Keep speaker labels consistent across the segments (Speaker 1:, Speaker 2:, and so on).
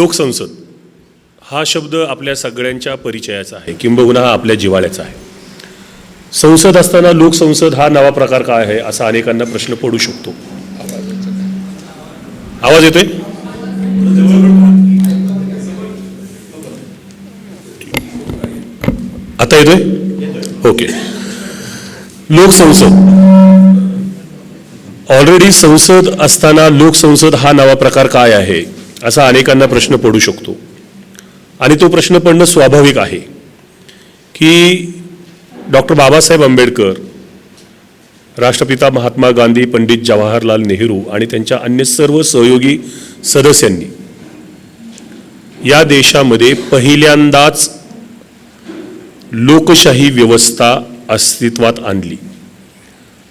Speaker 1: लोकसंसद. हा शब्द आपल्या सगळ्यांच्या परिचयाचा आहे. किंबहुना हा आपल्या जिवाळ्याचा आहे. संसद असताना लोकसंसद हा नवा प्रकार काय आहे असा अनेकांना प्रश्न पडू शकतो. आवाज येतोय? आता येतोय? ओके. लोकसंसद. ऑलरेडी संसद असताना लोकसंसद हा नवा प्रकार काय आहे? असा अनेकांना प्रश्न पडू शकतो. आणि तो प्रश्न पडणं स्वाभाविक आहे की डॉक्टर बाबासाहेब आंबेडकर राष्ट्रपिता महात्मा गांधी पंडित जवाहरलाल नेहरू आणि त्यांच्या अन्य सर्व सहयोगी सदस्यांनी या देशामध्ये पहिल्यांदाच लोकशाही व्यवस्था अस्तित्वात आणली.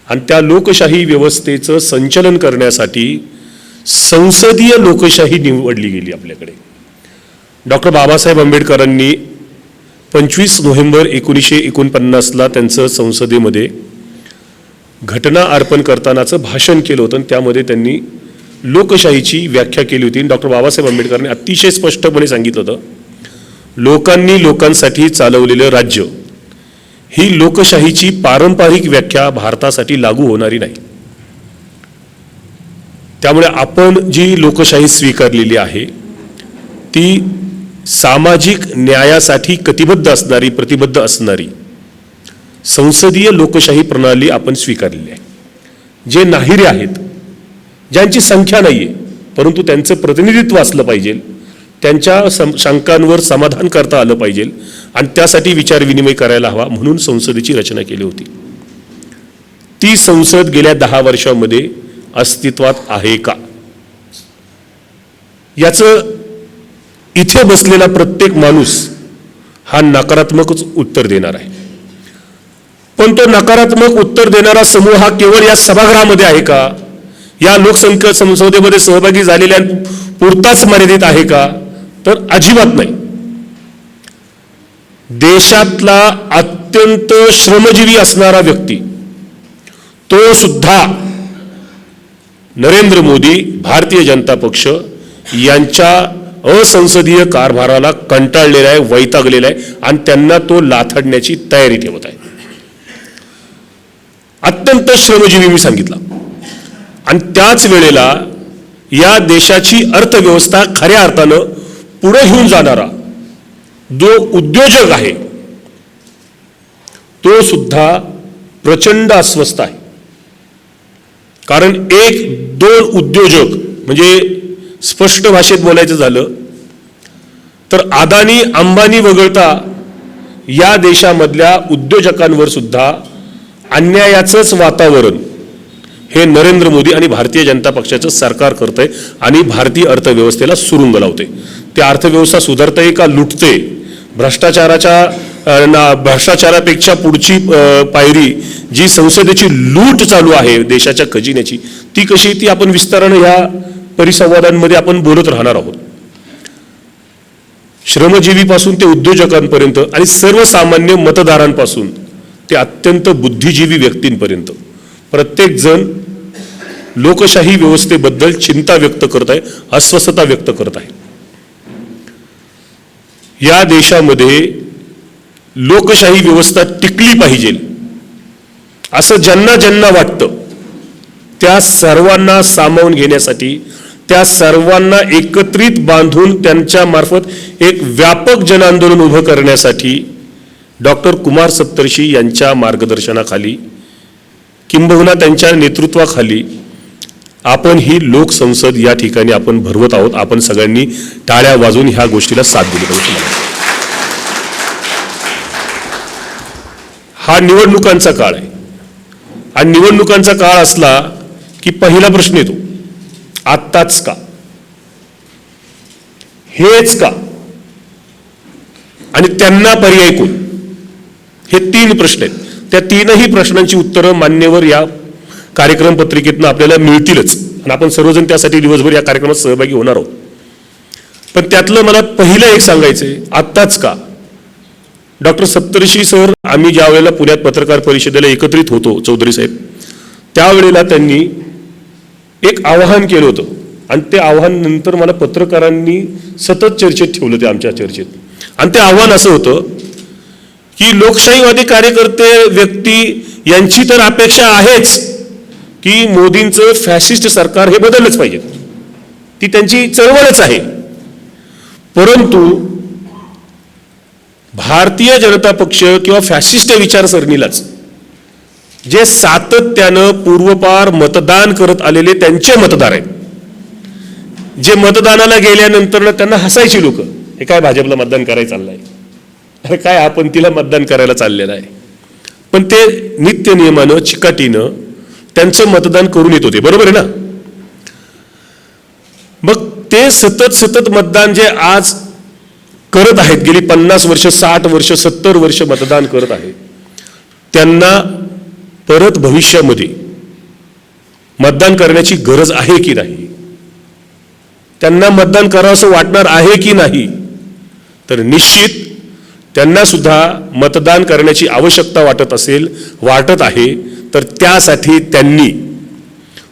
Speaker 1: आणि त्या लोकशाही व्यवस्थेचं संचलन करण्यासाठी संसदीय लोकशाही निवडली गेली आपल्याकडे. डॉक्टर बाबासाहेब आंबेडकरांनी पंचवीस नोव्हेंबर एकोणीसशे एकोणपन्नासला त्यांचं संसदेमध्ये घटना अर्पण करतानाचं भाषण केलं होतं. आणि त्यामध्ये त्यांनी लोकशाहीची व्याख्या केली होती. डॉक्टर बाबासाहेब आंबेडकरांनी अतिशय स्पष्टपणे सांगितलं होतं लोकांनी लोकांसाठी चालवलेलं राज्य ही लोकशाहीची पारंपरिक व्याख्या भारतासाठी लागू होणारी नाही. त्यामुळे आपण जी लोकशाही स्वीकारलेली आहे ती सामाजिक न्यायासाठी कटिबद्ध असणारी प्रतिबद्ध असणारी संसदीय लोकशाही प्रणाली आपण स्वीकारलेली आहे. जे नाहिरे आहेत ज्यांची संख्या नाही आहे परंतु त्यांचं प्रतिनिधित्व असलं पाहिजे त्यांच्या सम शंकांवर समाधान करता आलं पाहिजे आणि त्यासाठी विचारविनिमय करायला हवा म्हणून संसदेची रचना केली होती. ती संसद गेल्या दहा वर्षामध्ये अस्तित्वात आहे का? याचं इथे बसलेला प्रत्येक माणूस हा नकारात्मकच उत्तर देणार आहे. पण तो नकारात्मक उत्तर देणारा समूह हा केवळ या सभागृहामध्ये आहे का? या लोकसंख्या संसदेमध्ये सहभागी झालेल्या पुरताच मर्यादित आहे का? तर अजिबात नाही. देशातला अत्यंत श्रमजीवी असणारा व्यक्ती तो सुद्धा नरेंद्र मोदी भारतीय जनता पक्ष यांच्या असंसदीय कारभाराला कंटाळलेला आहे वैतागलेला आहे आणि त्यांना तो लाथडण्याची तयारी ठेवत आहे. अत्यंत श्रमजीवी मी सांगितला. आणि त्याच वेळेला या देशाची अर्थव्यवस्था खऱ्या अर्थानं पुढे घेऊन जाणारा जो उद्योजक आहे तो सुद्धा प्रचंड अस्वस्थ आहे. कारण एक दोन उद्योजक म्हणजे स्पष्ट भाषेत बोलायचं झालं तर अदानी अंबानी वगळता या देशामधल्या उद्योजकांवर सुद्धा अन्यायाचंच वातावरण हे नरेंद्र मोदी आणि भारतीय जनता पक्षाचं सरकार करतंय आणि भारतीय अर्थव्यवस्थेला सुरुंग लावते ते अर्थव्यवस्था सुधारते का लुटते भ्रष्टाचाराच्या ना भ्रष्टाचारापेक्षा पुढची पायरी जी संसदेची लूट चालू आहे देशाच्या खजिन्याची ती कशी ती आपण विस्तारानं ह्या परिसंवादांमध्ये आपण बोलत राहणार आहोत. श्रमजीवीपासून ते उद्योजकांपर्यंत आणि सर्वसामान्य मतदारांपासून ते अत्यंत बुद्धिजीवी व्यक्तींपर्यंत प्रत्येकजण लोकशाही व्यवस्थेबद्दल चिंता व्यक्त करत आहे अस्वस्थता व्यक्त करत आहे. या देशामध्ये लोकशाही व्यवस्था टिकली पाहिजे. असं ज्यांना ज्यांना वाटतं त्या सर्वांना सामावून घेण्यासाठी त्या सर्वांना एकत्रित बांधून त्यांच्या मार्फत एक व्यापक जनआंदोलन उभं करण्यासाठी डॉक्टर कुमार सप्तर्षी यांच्या मार्गदर्शनाखाली किंबहुना त्यांच्या नेतृत्वाखाली आपण ही लोकसंसद या ठिकाणी आपण भरवत आहोत. आपण सगळ्यांनी टाळ्या वाजवून ह्या गोष्टीला साथ दिली पाहिजे मला वाटतं. हा निवडणुकांचा काळ आहे. आणि निवडणुकांचा काळ असला की पहिला प्रश्न येतो आत्ताच का? हेच का? आणि त्यांना पर्याय कोण? हे तीन प्रश्न आहेत. त्या तीनही प्रश्नांची उत्तरं मान्यवर या कार्यक्रम पत्रिकेतनं आपल्याला मिळतीलच. आणि आपण सर्वजण त्यासाठी दिवसभर या कार्यक्रमात सहभागी होणार आहोत. पण त्यातलं मला पहिलं एक सांगायचं आहे आत्ताच का? डॉक्टर सप्तर्षी सर आम्ही ज्या वेळेला पुण्यात पत्रकार परिषदेला एकत्रित होतो चौधरी साहेब त्यावेळेला त्यांनी एक आवाहन केलं होतं. आणि ते आव्हान नंतर मला पत्रकारांनी सतत चर्चेत ठेवलं ते आमच्या चर्चेत. आणि ते आव्हान असं होतं की लोकशाहीवादी कार्यकर्ते व्यक्ती यांची तर अपेक्षा आहेच की मोदींचं फॅसिस्ट सरकार हे बदललंच पाहिजे. ती त्यांची चळवळच आहे. परंतु भारतीय जनता पक्ष किंवा फॅसिस्ट विचारसरणीलाच जे सातत्यानं पूर्वपार मतदान करत आलेले त्यांचे मतदार आहेत. जे मतदानाला गेल्यानंतर त्यांना हसायची लोक हे काय भाजपला मतदान करायला चाललंय? अरे काय आपण तिला मतदान करायला चाललेलं आहे? पण ते नित्य नियमानं चिकाटीनं त्यांचं मतदान करून येत होते. बरोबर आहे ना? मग ते सतत सतत मतदान जे आज करत आहेत. गेली पन्नास वर्ष साठ वर्ष सत्तर वर्ष मतदान करत आहेत. त्यांना परत भविष्यामध्ये मतदान करण्याची गरज आहे की नाही? त्यांना मतदान करावं असं वाटणार आहे की नाही? तर निश्चित त्यांना सुद्धा मतदान करण्याची आवश्यकता वाटत असेल वाटत आहे. तर त्यासाठी त्यांनी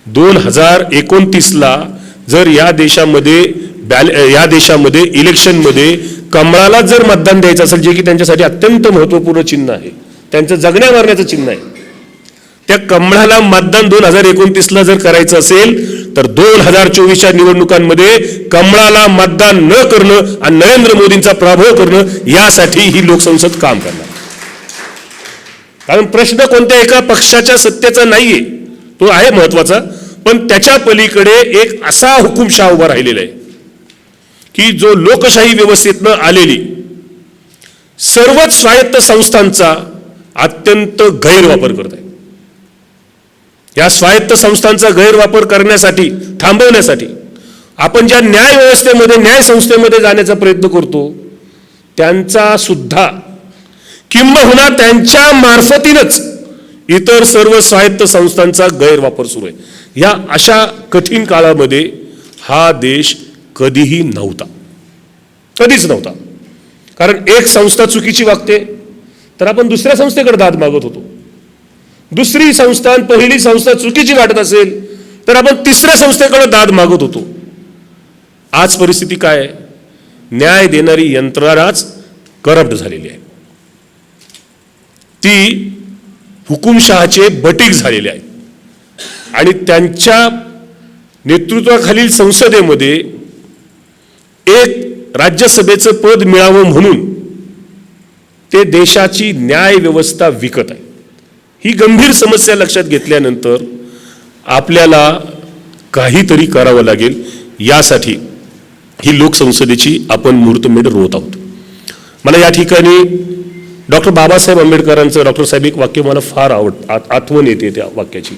Speaker 1: दोन हजार एकोणतीसला जर या देशामध्ये बॅल या देशामध्ये इलेक्शनमध्ये कमळाला जर मतदान द्यायचं असेल जे की त्यांच्यासाठी अत्यंत महत्त्वपूर्ण चिन्ह आहे त्यांचं जगण्या मारण्याचं चिन्ह आहे त्या कमळाला मतदान दोन हजार एकोणतीसला जर करायचं असेल तर दोन हजार चोवीसच्या निवडणुकांमध्ये कमळाला मतदान न करणं आणि नरेंद्र मोदींचा प्राभव करणं यासाठी ही लोकसंसद काम करणार. कारण प्रश्न कोणत्या एका पक्षाच्या सत्तेचा नाहीये तो आहे महत्त्वाचा पण त्याच्या पलीकडे एक असा हुकुमशाह उभा राहिलेला आहे. की जो लोकशाही व्यवस्थेतनं आलेली सर्वच स्वायत्त संस्थांचा अत्यंत गैरवापर करत आहे या स्वायत्त संस्थांचा गैरवापर करण्यासाठी थांबवण्यासाठी आपण ज्या न्याय व्यवस्थेमध्ये न्याय संस्थेमध्ये जाण्याचा प्रयत्न करतो त्यांचा सुद्धा किंबहुना त्यांच्या मार्फतीनच इतर सर्व स्वायत्त संस्थांचा गैरवापर सुरू आहे. या अशा कठीण काळामध्ये हा देश कधीही नव्हता. कधीच नव्हता. कारण एक संस्था चुकीची वागते तर आपण दुसऱ्या संस्थेकडे दाद मागत होतो. दुसरी संस्था आणि पहिली संस्था चुकीची वाटत असेल तर आपण तिसऱ्या संस्थेकडे दाद मागत होतो. आज परिस्थिती काय? आहे न्याय देणारी यंत्रणाच करप्ट झालेली आहे. ती हुकुमशहाचे बटीक झालेले आहेत आणि त्यांच्या नेतृत्वाखालील संसदेमध्ये एक राज्यसभेचं पद मिळावं म्हणून ते देशाची न्याय व्यवस्था विकत आहे. ही गंभीर समस्या लक्षात घेतल्यानंतर आपल्याला काहीतरी करावं लागेल. यासाठी ही लोकसंसदेची आपण मुहूर्तमेढ रोवत आहोत. मला या ठिकाणी डॉक्टर बाबासाहेब आंबेडकरांचं डॉक्टर साहेब एक वाक्य मला फार आवड आठवण येते त्या वाक्याची.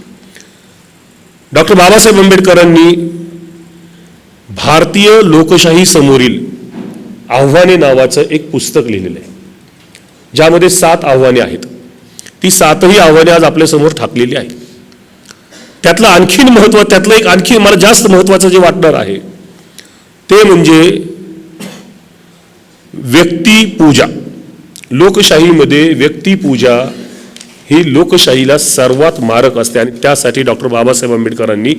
Speaker 1: डॉक्टर बाबासाहेब आंबेडकरांनी भारतीय लोकशाही समोरील आव्हाने नावाचं एक पुस्तक लिहिलेलं आहे. ज्यामध्ये सात आव्हाने आहेत. ती सातही आव्हाने आज आपल्यासमोर ठाकलेली आहेत. त्यातलं आणखीन महत्त्व त्यातलं एक आणखी मला जास्त महत्त्वाचं जे वाटणार आहे ते म्हणजे व्यक्तिपूजा लोकशाहीमध्ये व्यक्तिपूजा ही लोकशाहीला सर्वात मारक असते आणि त्यासाठी डॉक्टर बाबासाहेब आंबेडकरांनी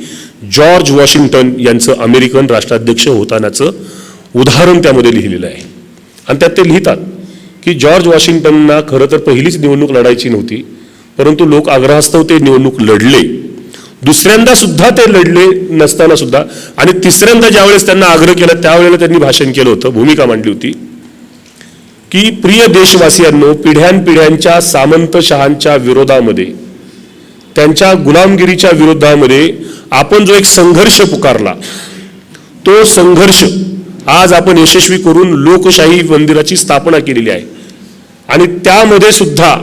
Speaker 1: जॉर्ज वॉशिंग्टन यांचं अमेरिकन राष्ट्राध्यक्ष होतानाचं उदाहरण त्यामध्ये लिहिलेलं आहे. आणि त्यात ते लिहितात की जॉर्ज वॉशिंग्टनना खरं तर पहिलीच निवडणूक लढायची नव्हती परंतु लोक आग्रहास्तव ते निवडणूक लढले. दुसऱ्यांदा सुद्धा ते लढले नसताना सुद्धा आणि तिसऱ्यांदा ज्यावेळेस त्यांना आग्रह केला त्यावेळेला त्यांनी भाषण केलं होतं भूमिका मांडली होती. की प्रिय देशवासियांनो पिढ्यानपिढ्यांच्या सामंतशहांच्या विरोधामध्ये त्यांच्या गुलामगिरीच्या विरोधामध्ये आपण जो एक संघर्ष पुकारला तो संघर्ष आज आपण यशस्वी करून लोकशाही मंदिराची स्थापना केलेली आहे. आणि त्यामध्ये सुद्धा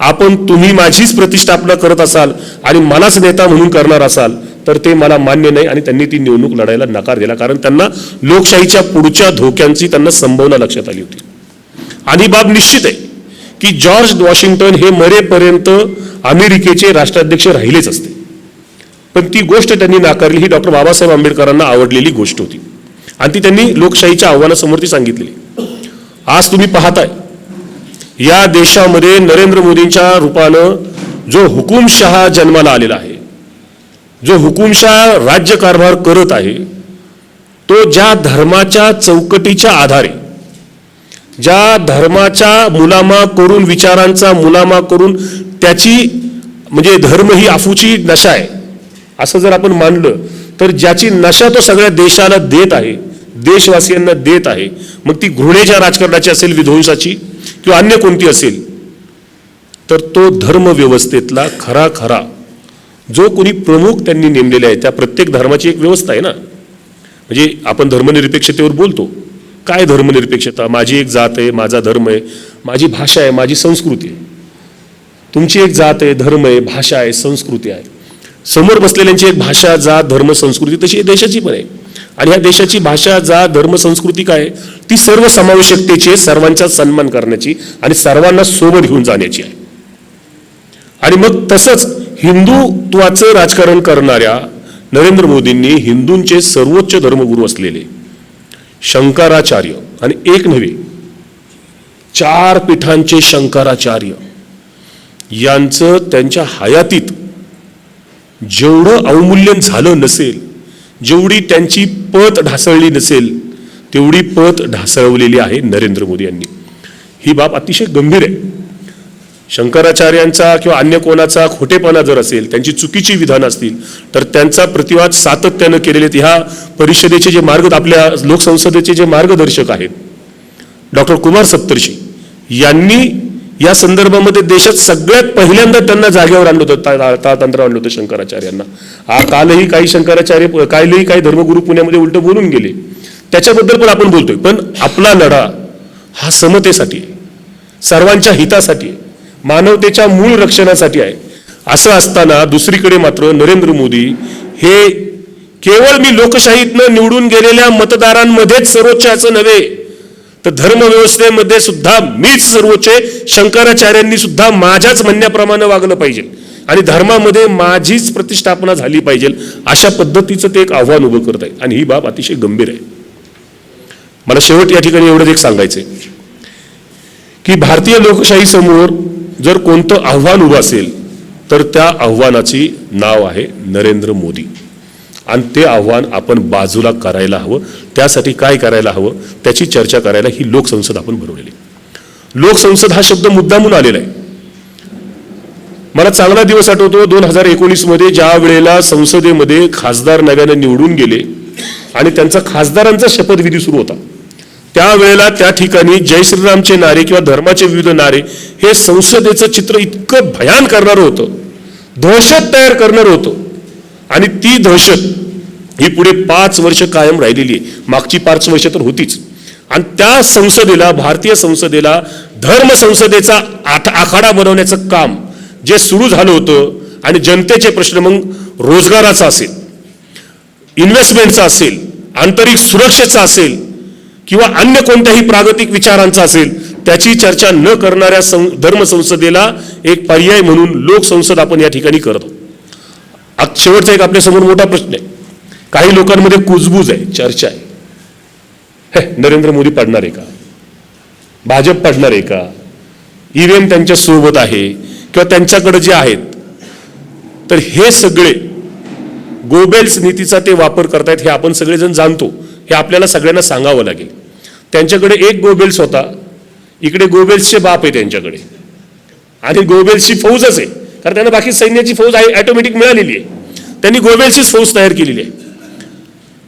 Speaker 1: आपण तुम्ही माझीच प्रतिष्ठापना करत असाल आणि मलाच नेता म्हणून करणार असाल तर ते मला मान्य नाही आणि त्यांनी ती निवडणूक लढायला नकार दिला. कारण त्यांना लोकशाहीच्या पुढच्या धोक्यांची त्यांना संभावना लक्षात आली होती. आणि बाब निश्चित आहे की जॉर्ज वॉशिंग्टन हे मरेपर्यंत अमेरिकेचे राष्ट्राध्यक्ष राहिलेच असते. पण ती गोष्ट त्यांनी नाकारली ही डॉक्टर बाबासाहेब आंबेडकरांना आवडलेली गोष्ट होती. आणि ती त्यांनी लोकशाहीच्या आव्हानासमोर ती सांगितलेली. आज तुम्ही पाहताय या देशामध्ये नरेंद्र मोदींच्या रूपानं जो हुकुमशहा जन्माला आलेला आहे जो हुकुमशहा राज्यकारभार करत आहे तो ज्या धर्माच्या चौकटीच्या आधारे ज्या धर्माच्या मुलामा करून विचारांचा मुलामा करून त्याची म्हणजे धर्म ही आफूची नशा आहे. असं जर आपण मानलं तर ज्याची नशा तो सगळ्या देशाला देत आहे देशवासियांना देत आहे मग ती घृणेच्या राजकारणाची असेल विध्वंसाची किंवा अन्य कोणती असेल तर तो धर्मव्यवस्थेतला खरा खरा जो कोणी प्रमुख त्यांनी नेमलेले आहे त्या प्रत्येक धर्माची एक व्यवस्था आहे ना. म्हणजे आपण धर्मनिरपेक्षतेवर बोलतो काय धर्मनिरपेक्षता? माझी एक जात आहे माझा धर्म आहे माझी भाषा आहे माझी संस्कृती आहे. तुमची एक जात आहे धर्म आहे भाषा आहे संस्कृती आहे. समोर बसलेल्यांची एक भाषा जात धर्म संस्कृती तशी देशाची पण आहे. आणि ह्या देशाची भाषा जात धर्म संस्कृती काय ती सर्व समावेशकतेची आहे सर्वांचा सन्मान करण्याची आणि सर्वांना सोबत घेऊन जाण्याची आहे. आणि मग तसंच हिंदुत्वाचं राजकारण करणाऱ्या नरेंद्र मोदींनी हिंदूंचे सर्वोच्च धर्मगुरू असलेले शंकराचार्य. आणि एक नव्हे चार पीठांचे शंकराचार्य. यांचं त्यांच्या हयातीत जेवढं अवमूल्यन झालं नसेल जेवढी त्यांची पत ढासळली नसेल तेवढी पत ढासळवलेली आहे नरेंद्र मोदी यांनी. ही बाब अतिशय गंभीर आहे. शंकराचार्यांचा किंवा अन्य कोणाचा खोटेपणा जर असेल त्यांची चुकीची विधानं असतील तर त्यांचा प्रतिवाद सातत्यानं केलेले आहेत. ह्या परिषदेचे जे मार्ग आपल्या लोकसंसदेचे जे मार्गदर्शक आहेत डॉक्टर कुमार सप्तर्षी यांनी या संदर्भामध्ये देशात सगळ्यात पहिल्यांदा त्यांना जागेवर आणलं होतं ता- ताळतंत्र आणलं होतं शंकराचार्यांना. हा कालही काही शंकराचार्य कालही काही धर्मगुरू पुण्यामध्ये उलट बोलून गेले. त्याच्याबद्दल पण आपण बोलतोय पण आपला लढा हा समतेसाठी सर्वांच्या हितासाठी मानवतेच्या मूळ रक्षणासाठी आहे. असं असताना दुसरीकडे मात्र नरेंद्र मोदी हे केवळ मी लोकशाहीतनं निवडून गेलेल्या मतदारांमध्येच सर्वोच्च असं नव्हे तर धर्मव्यवस्थेमध्ये सुद्धा मीच सर्वोच्च शंकराचार्यांनी सुद्धा माझ्याच म्हणण्याप्रमाणे वागलं पाहिजे. आणि धर्मामध्ये माझीच प्रतिष्ठापना झाली पाहिजे अशा पद्धतीचं ते एक आव्हान उभं करत आहे. आणि ही बाब अतिशय गंभीर आहे. मला शेवट या ठिकाणी एवढंच एक सांगायचंय की भारतीय लोकशाही समोर जर कोणतं आव्हान उभं असेल तर त्या आव्हानाची नाव आहे नरेंद्र मोदी. आणि ते आव्हान आपण बाजूला करायला हवं त्यासाठी काय करायला हवं त्याची चर्चा करायला ही लोकसंसद आपण भरवलेली लोकसंसद हा शब्द मुद्दामून आलेला आहे. मला चांगला दिवस आठवतो दोन हजार एकोणीसमध्ये ज्या वेळेला संसदेमध्ये खासदार नव्याने निवडून गेले आणि त्यांचा खासदारांचा शपथविधी सुरू होता. त्यावेळेला त्या ठिकाणी जय श्रीरामचे नारे किंवा धर्माचे विविध नारे हे संसदेचं चित्र इतकं भयान करणारं होतं. दहशत तयार करणारं होतं. आणि ती दहशत ही पुढे पाच वर्ष कायम राहिलेली आहे. मागची पाच वर्ष तर होतीच. आणि त्या संसदेला भारतीय संसदेला धर्म संसदेचा आठ आखाडा बनवण्याचं काम जे सुरू झालं होतं आणि जनतेचे प्रश्न मग रोजगाराचा असेल इन्व्हेस्टमेंटचा असेल आंतरिक सुरक्षेचा असेल किंवा अन्य कोणत्याही प्रागतिक विचारांचा असेल त्याची चर्चा न करणाऱ्या सं धर्मसंसदेला एक पर्याय म्हणून लोकसंसद आपण या ठिकाणी करतो. आज शेवटचा एक आपल्यासमोर मोठा प्रश्न आहे. काही लोकांमध्ये कुजबूज आहे चर्चा आहे. हे नरेंद्र मोदी पडणार आहे का? भाजप पडणार आहे का? ईव्हीएम त्यांच्यासोबत आहे किंवा त्यांच्याकडे जे आहेत. तर हे सगळे गोबेल्स नीतीचा ते वापर करतायत हे आपण सगळेजण जाणतो. हे आपल्याला सगळ्यांना सांगावं लागेल. त्यांच्याकडे एक गोबेल्स होता इकडे गोबेल्सचे बाप आहे त्यांच्याकडे. आणि गोबेल्सची फौजच आहे कारण त्यांना बाकी सैन्याची फौज आहे ॲटोमॅटिक मिळालेली आहे. त्यांनी गोबेल्सचीच फौज तयार केलेली आहे.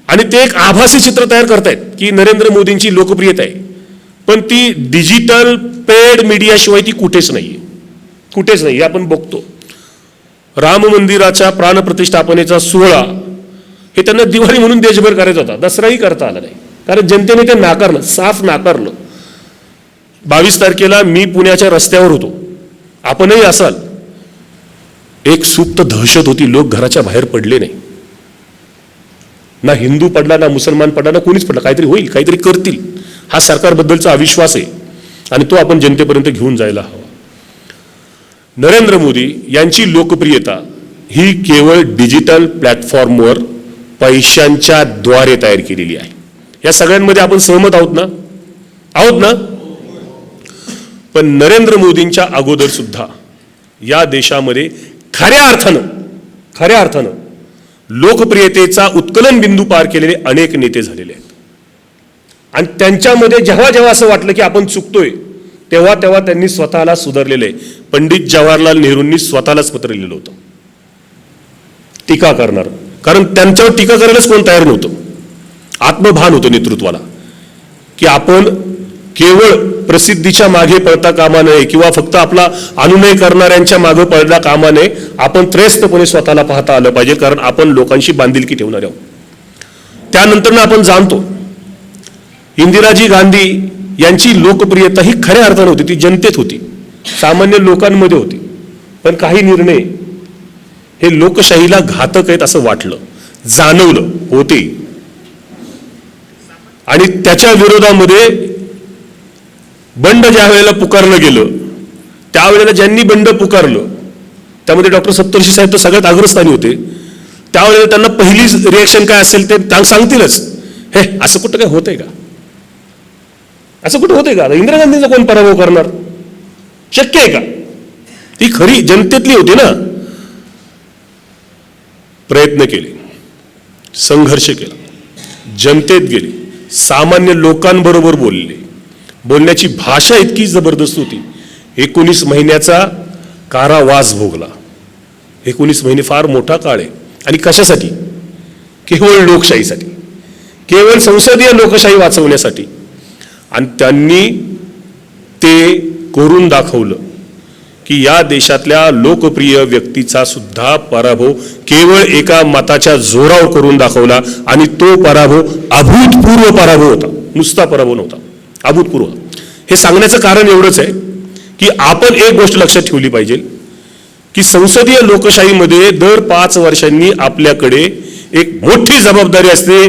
Speaker 1: आणि ते एक आभासी चित्र तयार करतायत की नरेंद्र मोदींची लोकप्रियता आहे. पण ती डिजिटल पेड मीडियाशिवाय ती कुठेच नाही आहे कुठेच नाही आपण बघतो. राम मंदिराच्या प्राणप्रतिष्ठापनेचा सोहळा हे त्यांना दिवाळी म्हणून देशभर करायचा होता. दसराही करता आला नाही. कारण जनतेने ते नाकारलं साफ नाकारलं. बावीस तारखेला मी पुण्याच्या रस्त्यावर होतो. आपणही असाल. एक सुप्त दहशत होती लोक घराच्या बाहेर पडले नाही. ना हिंदू पडला ना मुसलमान पडला ना कोणीच पडला काहीतरी होईल काहीतरी करतील. हा सरकारबद्दलचा अविश्वास आहे आणि तो आपण जनतेपर्यंत घेऊन जायला हवा. नरेंद्र मोदी यांची लोकप्रियता ही केवळ डिजिटल प्लॅटफॉर्मवर पैशांच्या द्वारे तयार केलेली आहे. या सगळ्यांमध्ये आपण सहमत आहोत ना? आहोत ना? पण नरेंद्र मोदींच्या अगोदर सुद्धा या देशामध्ये खऱ्या अर्थानं खऱ्या अर्थानं लोकप्रियतेचा उत्कलन बिंदू पार केलेले अनेक नेते झालेले आहेत. आणि त्यांच्यामध्ये जेव्हा जेव्हा असं वाटलं की आपण चुकतोय तेव्हा तेव्हा त्यांनी स्वतःला सुधारलेलं आहे. पंडित जवाहरलाल नेहरूंनी स्वतःलाच पत्र लिहिलं होतं. टीका करणार. कारण त्यांच्यावर टीका करायलाच कोण तयार नव्हतं. आत्मभान होतं नेतृत्वाला. की आपण केवळ प्रसिद्धीच्या मागे पळता कामा नये किंवा फक्त आपला अनुनय करणाऱ्यांच्या मागे पळता कामा नये आपण त्रयस्तपणे स्वतःला पाहता आलं पाहिजे कारण आपण लोकांशी बांधिलकी ठेवणार आहोत. त्यानंतर आपण जाणतो इंदिराजी गांधी यांची लोकप्रियता ही खऱ्या अर्थानं होती ती जनतेत होती सामान्य लोकांमध्ये होती. पण काही निर्णय हे लोकशाहीला घातक आहेत असं वाटलं जाणवलं होते. आणि त्याच्या विरोधामध्ये बंड ज्या वेळेला पुकारलं गेलं त्यावेळेला ज्यांनी बंड पुकारलं त्यामध्ये डॉक्टर सप्तर्षी साहेब तर सगळ्यात अग्रस्थानी होते. त्यावेळेला त्यांना पहिली रिॲक्शन काय असेल ते त्यांना सांगतीलच. हे असं कुठं काय होतंय का? असं कुठं होतंय का? इंदिरा गांधींचा कोण पराभव करणार? शक्य आहे का? ती खरी जनतेतली होती ना. प्रयत्न केले. संघर्ष केला. जनतेत गेले. सामान्य लोकांबरोबर बोलले. बोलण्याची भाषा इतकी जबरदस्त होती. एकोणीस महिन्याचा कारावास भोगला. एकोणीस महिने फार मोठा काळ आहे. आणि कशासाठी? केवळ लोकशाहीसाठी. केवळ संसदीय लोकशाही वाचवण्यासाठी. आणि त्यांनी ते करून दाखवलं. की या देशातल्या लोकप्रिय व्यक्तीचा सुद्धा पराभव केवळ एका मताच्या जोरावर करून दाखवला आणि तो पराभव अभूतपूर्व पराभव होता. नुसता पराभव नव्हता. अभूतपूर्व हे सांगण्याचं कारण एवढंच आहे की आपण एक गोष्ट लक्षात ठेवली पाहिजे की संसदीय लोकशाहीमध्ये दर पाच वर्षांनी आपल्याकडे एक मोठी जबाबदारी असते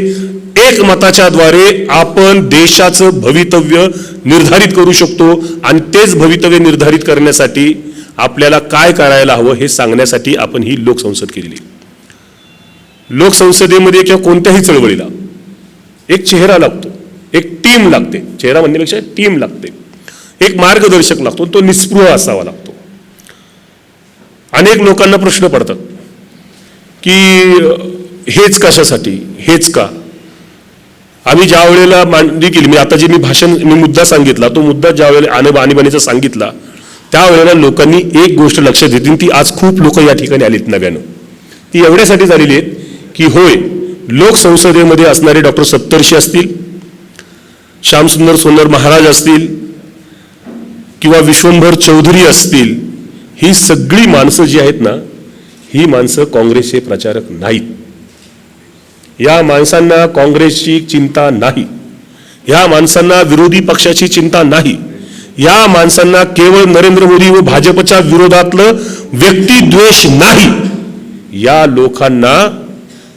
Speaker 1: एक मताच्या द्वारे आपण देशाचं भवितव्य निर्धारित करू शकतो आणि तेच भवितव्य निर्धारित करण्यासाठी आपल्याला काय करायला हवं हे सांगण्यासाठी आपण ही लोकसंसद केलेली लोकसंसदेमध्ये किंवा कोणत्याही चळवळीला एक चेहरा लागतो एक टीम लागते. चेहरा म्हणण्यापेक्षा टीम लागते. एक मार्गदर्शक लागतो तो निस्पृह असावा लागतो. अनेक लोकांना प्रश्न पडतात की हेच कशासाठी? हेच का? आम्ही ज्या वेळेला मांडणी केली मी आता जे मी भाषण मी मुद्दा सांगितला तो मुद्दा ज्या वेळेला आणब आणीबाणीचा सांगितला त्यावेळेला लोकांनी एक गोष्ट लक्षात घेतली ती आज खूप लोक या ठिकाणी आलीत नव्यानं. ती एवढ्यासाठी झालेली आहेत की होय लोकसंसदेमध्ये असणारे डॉक्टर सत्तरशी असतील श्यामसुंदर सोनर महाराज असतील किंवा विश्वंभर चौधरी असतील ही सगळी माणसं जी आहेत ना ही माणसं काँग्रेसचे प्रचारक नाहीत. या माणसांना काँग्रेसची चिंता नाही. या माणसांना विरोधी पक्षाची चिंता नाही. या माणसांना केवळ नरेंद्र मोदी व भाजपच्या विरोधातलं व्यक्तिद्वेष नाही. या लोकांना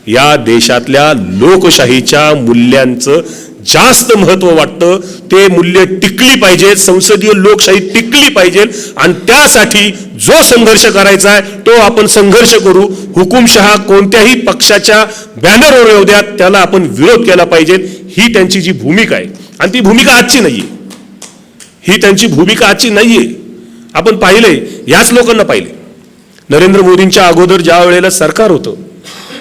Speaker 1: या देशातल्या लोकशाहीच्या मूल्यांचं जास्त महत्त्व वाटतं ते मूल्य टिकली पाहिजेत संसदीय लोकशाही टिकली पाहिजे आणि त्यासाठी जो संघर्ष करायचा आहे तो आपण संघर्ष करू. हुकुमशहा कोणत्याही पक्षाच्या बॅनरवर येऊ द्यात त्याला आपण विरोध केला पाहिजे. ही त्यांची जी भूमिका आहे. आणि ती भूमिका आजची नाहीये. ही त्यांची भूमिका आजची नाहीये. आपण पाहिलंय याच लोकांना पाहिले नरेंद्र मोदींच्या अगोदर ज्या वेळेला सरकार होतं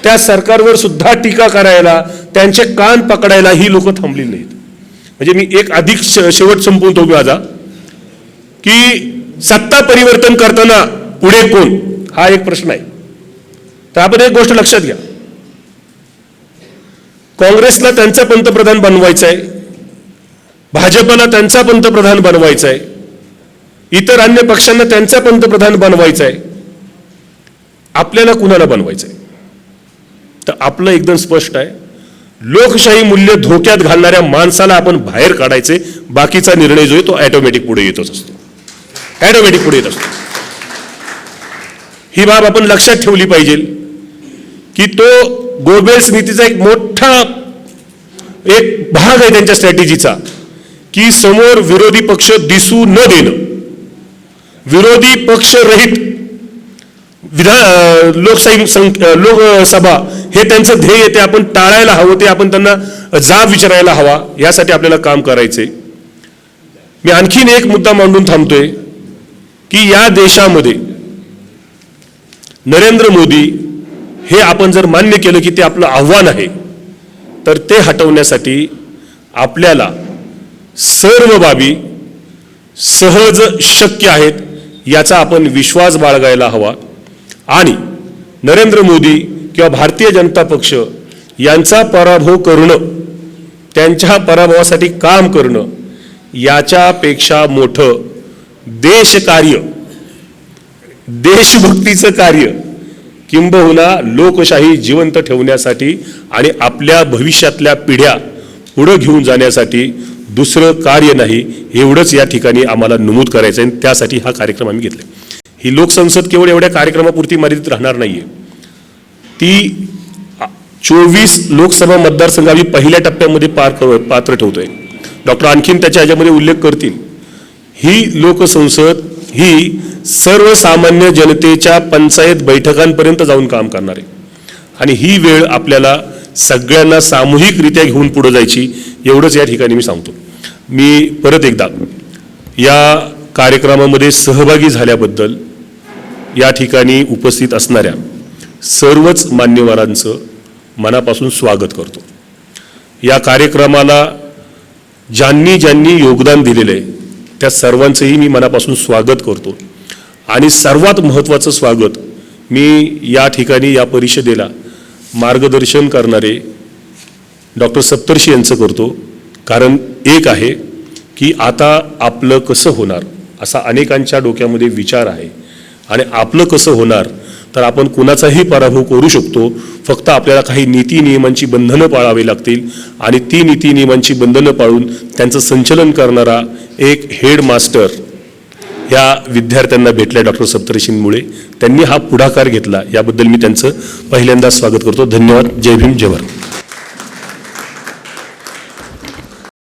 Speaker 1: त्या सरकारवर सुद्धा टीका करायला त्यांचे कान पकडायला ही लोक थांबली नाहीत. म्हणजे मी एक अधिक श- शेवट संपवतो माझा की सत्ता परिवर्तन करताना पुढे कोण? हा एक प्रश्न आहे. तर आपण एक गोष्ट लक्षात घ्या. काँग्रेसला त्यांचा पंतप्रधान बनवायचा आहे भाजपला त्यांचा पंतप्रधान बनवायचा आहे इतर अन्य पक्षांना त्यांचा पंतप्रधान बनवायचा आहे आपल्याला कुणाला बनवायचं आहे तर आपलं एकदम स्पष्ट आहे. लोकशाही मूल्य धोक्यात घालणाऱ्या माणसाला आपण बाहेर काढायचे. बाकीचा निर्णय जो आहे तो ऑटोमॅटिक पुढे येतच असतो. ॲटोमॅटिक पुढे येत असतो. ही बाब आपण लक्षात ठेवली पाहिजे की तो गोबेल्स नीतीचा एक मोठा एक भाग आहे त्यांच्या स्ट्रॅटेजीचा की समोर विरोधी पक्ष दिसू न देणं. विरोधी पक्ष रहित विधान लोकशाही लोकसभा हे त्यांचं ध्येय ते आपण टाळायला हवं ते आपण त्यांना जाब विचारायला हवा यासाठी आपल्याला काम करायचे मी आणखीन एक मुद्दा मांडून थांबतोय की या देशामध्ये नरेंद्र मोदी हे आपण जर मान्य केलं की ते आपलं आव्हान आहे तर ते हटवण्यासाठी आपल्याला सर्व बाबी सहज शक्य आहेत याचा आपण विश्वास बाळगायला हवा. आणि नरेंद्र मोदी किंवा भारतीय जनता पक्ष यांचा पराभव करणं त्यांच्या पराभवासाठी काम करणं याच्यापेक्षा मोठं देशकार्य देशभक्तीचं कार्य किंबहुना लोकशाही जिवंत ठेवण्यासाठी आणि आपल्या भविष्यातल्या पिढ्या पुढं घेऊन जाण्यासाठी दुसरं कार्य नाही एवढंच या ठिकाणी आम्हाला नमूद करायचं आहे आणि त्यासाठी हा कार्यक्रम आम्ही घेतला ही लोकसंसद केवळ एवढ्या कार्यक्रमापुरती मर्यादित राहणार नाहीये. ती चोवीस लोकसभा मतदारसंघ आम्ही पहिल्या टप्प्यामध्ये पार कर पात्र ठेवतोय. डॉक्टर आणखीन त्याच्या ह्याच्यामध्ये उल्लेख करतील. ही लोकसंसद ही सर्वसामान्य जनतेच्या पंचायत बैठकांपर्यंत जाऊन काम करणार. आहे आणि ही वेळ आपल्याला सगळ्यांना सामूहिकरित्या घेऊन पुढे जायची एवढंच या ठिकाणी मी सांगतो. मी परत एकदा या कार्यक्रमामध्ये सहभागी झाल्याबद्दल या ठिकाणी उपस्थित असणाऱ्या सर्वच मान्यवरांचं मनापासून स्वागत करतो. या कार्यक्रमाला ज्यांनी ज्यांनी योगदान दिलेलं आहे त्या सर्वांचंही मी मनापासून स्वागत करतो. आणि सर्वात महत्त्वाचं स्वागत मी या ठिकाणी या परिषदेला मार्गदर्शन करणारे डॉक्टर सप्तर्षी यांचं करतो. कारण एक आहे की आता आपलं कसं होणार असा अनेकांच्या डोक्यामध्ये विचार आहे. आणि आपलं कसं होणार तर आपण कुणाचाही पराभव करू शकतो. फक्त आपल्याला काही नीती नियमांची बंधनं पाळावी लागतील आणि ती नीती नियमांची बंधनं पाळून त्यांचं संचलन करणारा एक हेडमास्टर ह्या विद्यार्थ्यांना भेटल्या डॉक्टर सप्तर्षींमुळे त्यांनी हा पुढाकार घेतला. याबद्दल मी त्यांचं पहिल्यांदा स्वागत करतो. धन्यवाद. जय भीम. जय भारत.